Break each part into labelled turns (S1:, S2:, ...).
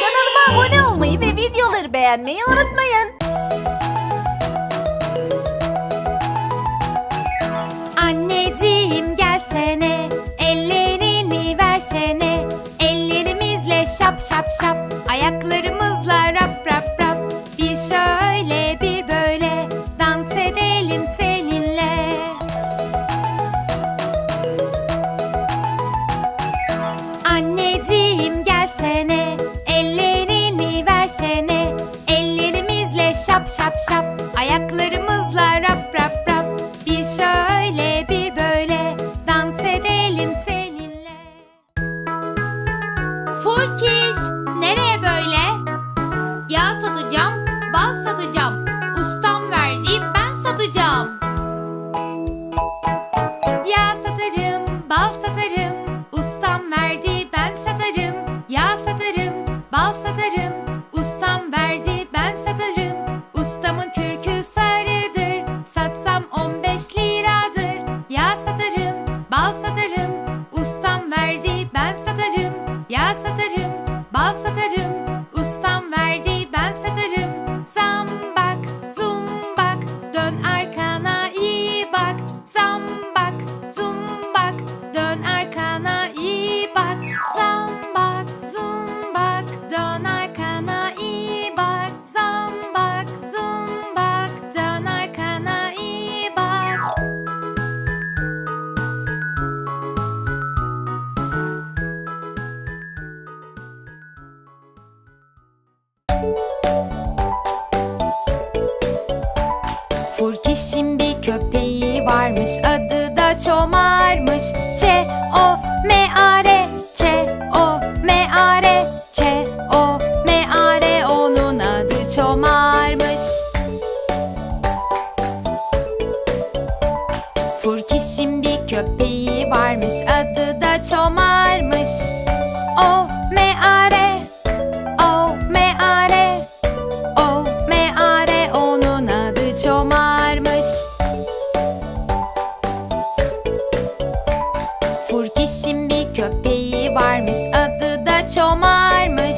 S1: Kanalıma abone olmayı ve videoları beğenmeyi unutmayın.
S2: Satacağım. Ustam verdi, ben satacağım. Yağ satarım, bal satarım. Ustam verdi, ben satarım. Yağ satarım, bal satarım. Furkiş'in bir köpeği varmış adı da Çomar'mış. Ç o M A R Ç o M A R Ç o M A R onun adı Çomar'mış. Furkiş'in bir köpeği varmış adı da Çomar'mış Çomar'mış.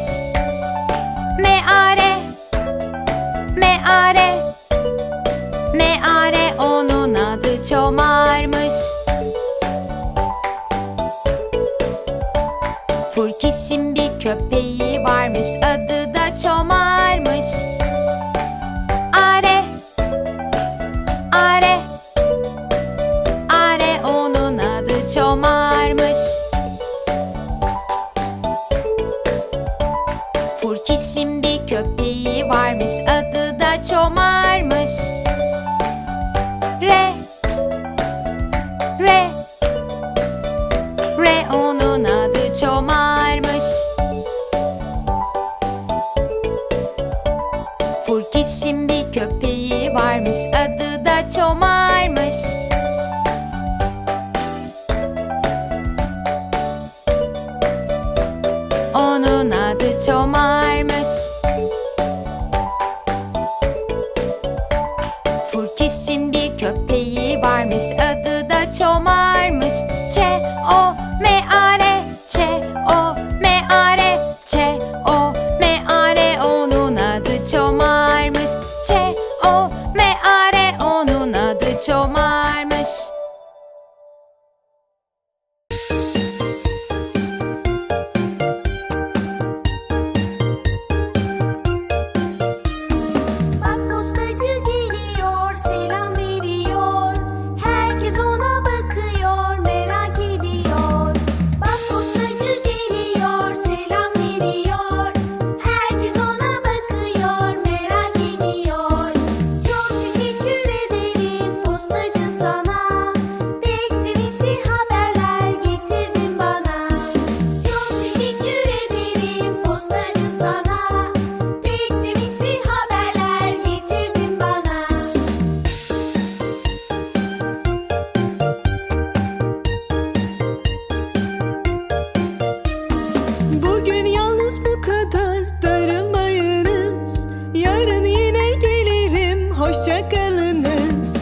S2: Me are Me are Me are onun adı Çomar'mış. Furkiş'in bir köpeği Furkiş'in bir köpeği varmış adı da Çomar'mış. Re Re Re onun adı Çomar'mış. Furkiş'in bir köpeği varmış adı da Çomar'mış adı Çomar'mış. Furkiş'in bir köpeği varmış. Adı da Çomar'mış. Çe o me a re Çe o me a re Çe o me a re onun adı Çomar'mış. Çe o me a re onun adı Çomar happiness.